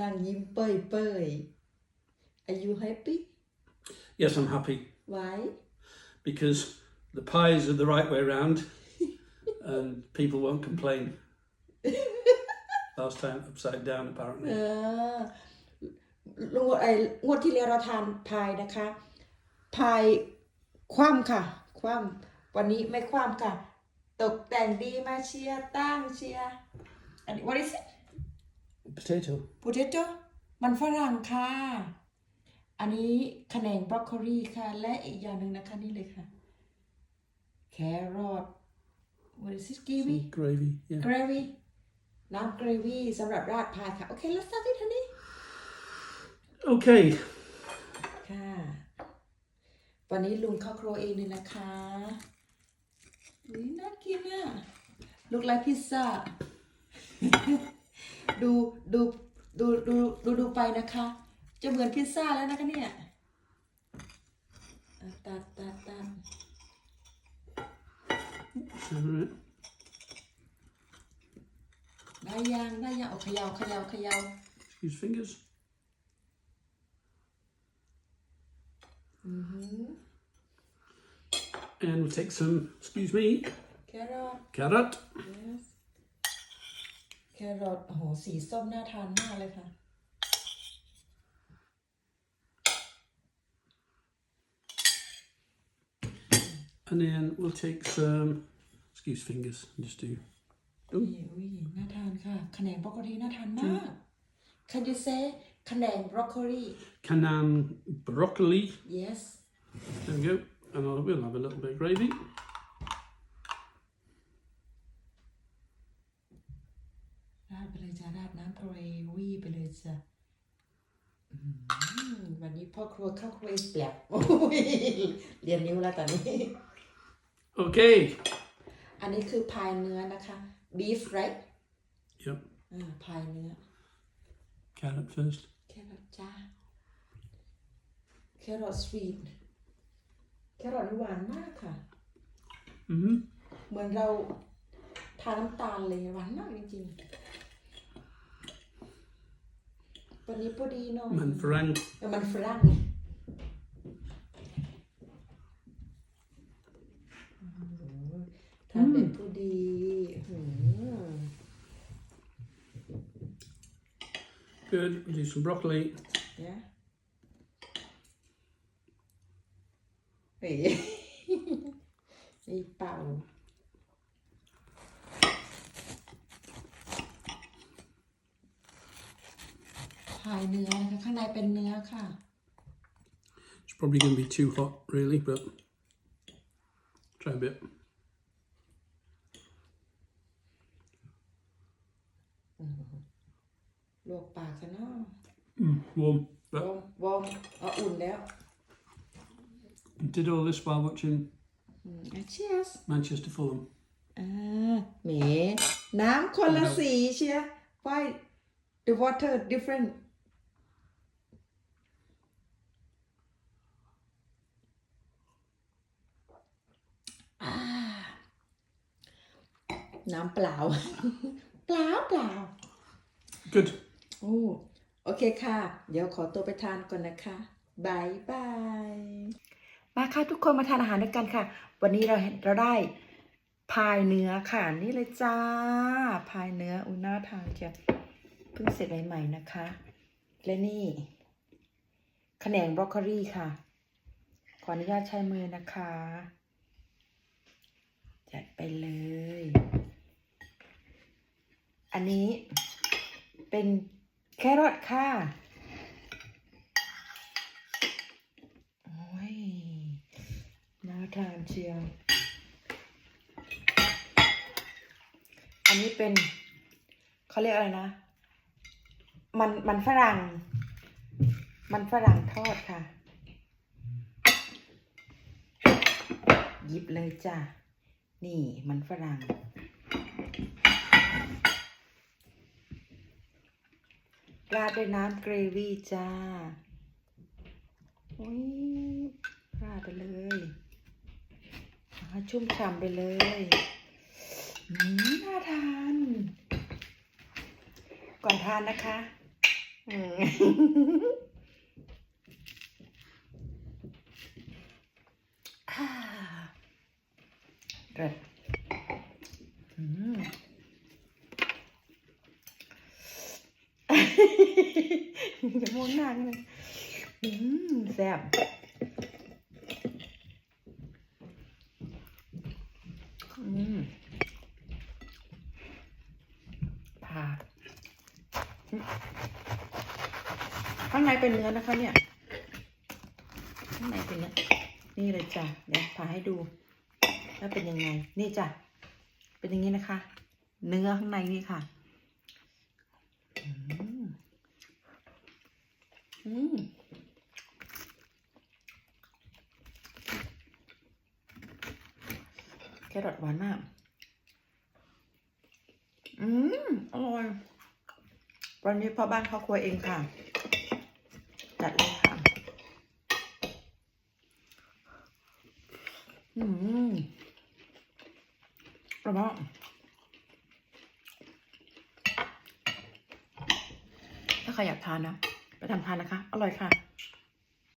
นางยิ้มเป้ยเป้ย Are you happy Yes, I'm happy Why because the pies are the right way round and people won't complain. Last time, upside down, เอ apparently. องวดไอ้งวดที่แล้วเราทานพายนะคะพายคว่ำค่ะ คว่ำวันนี้ไม่คว่ำค่ะ ตกแต่งดีมาเชียร์ตั้งเชียร์อันนี้ what is it Potato. potato มันฝรั่งค่ะ อันนี้แขนงบรอกโคลีค่ะ และอีกอย่างหนึ่งนะคะนี่เลยค่ะ แครอท what is it kiwi Some gravy. Yeah. gravy น้ำ gravy สำหรับราดพายค่ะ โอเค let's start it honey Okay. ค่ะ วันนี้ลุงเข้าครัวเองเลยนะคะอุ้ยน่ากินอะลูกไลพิซซ่า ดูดูดูดูดูดูไปนะคะ จะเหมือนพิซซ่าแล้วนะคะเนี่ยอะตัดตัดตัด All right. ได้ยังได้ยังเอาเขยาวขยาวขยาว Excuse fingers. อือหือ And we'll take some, excuse me, แครอท carrot. yes แครอทโอ้โห สีส้มน่าทานมากเลยค่ะ And then we'll take some, excuse fingers, and just do อุ้ยอุ้ยน่าทานค่ะแขนงบรอกโคลีน่าทานมาก Can you say แขนงบรอกโคลี Canaan broccoli. yes There we go. And I'll, we'll have a little bit of gravy. ราดไปเลยจ้าราดน้ำโปรยวีไปเลยจ้ะอืมวันนี้พ่อครัวเข้าครัวเองเปียกโอ้ยเรียนนิ้วแล้วตอนนี้ Okay. อันนี้คือพายเนื้อนะคะ beef right Yep. อ่าพายเนื้อ Carrot first. แครอทจ้าแครอทสวีทแครอทนี่หวานมากค่ะ Mm-hmm. เหมือนเราทาน้ำตาลเลยหวานมากจริงๆ วันนี้พอดีหน่อย Man farang. เออมันฝรั่งโอ้โหทานเป็นผู้ดีหืม Good. We'll do some broccoli. เนี่ยเฮ้ย มีเป่า พายเนื้อนะคะข้างในเป็นเนื้อค่ะ It's probably going to be too hot, really, but try a bit. ลวกปากซะเนาะ Mm, warm. ว But อมวอมเอาอุ่นแล้ว did all this while watching อืมอะ cheers Manchester Fulham. อ่าแหมน้ำคนละสีเชีย why the water different น้ำเปล่า เปล่าเปล่า Good. โอ้โอเคค่ะ เดี๋ยวขอตัวไปทานก่อนนะคะบายบายมาค่ะทุกคนมาทานอาหารด้วยกันค่ะ วันนี้เราเห็นเราได้พายเนื้อค่ะ นี่เลยจ้า พายเนื้ออุยน่าทานเชียวเพิ่งเสร็จใหม่ๆนะคะ และนี่แขนงบรอกโคลีค่ะ ขออนุญาตใช้มือนะคะ จัดไปเลย อันนี้เป็นแครอทค่ะโอ้ยน่าทานเชียว อันนี้เป็นเขาเรียกอะไรนะ มันมันฝรั่ง มันฝรั่งทอดค่ะ หยิบเลยจ้ะ นี่มันฝรั่ง ราดด้วยน้ำเกรวี่จ้าโอ้ยราดไปเลยชุ่มฉ่ำไปเลยอืมน่าทาน ก่อนทานนะคะอืมอ่าเด็ดอืม จะมองหน้าเลยอืมแซ่บอืมผ่าข้างในเป็นเนื้อนะคะเนี่ย ข้างในเป็นเนื้อ นี่เลยจ้ะ เดี๋ยวผ่าให้ดู แล้วเป็นยังไง นี่จ้ะ เป็นอย่างนี้นะคะ เนื้อข้างในนี่ค่ะ อืม อืมแครอทหวานมาก อืม อร่อย วันนี้พ่อบ้านเขาครัวเองค่ะ จัดเลยค่ะ อืมอร่อยมากถ้าใครอยากทานนะ ไปทำทานนะคะ อร่อยค่ะ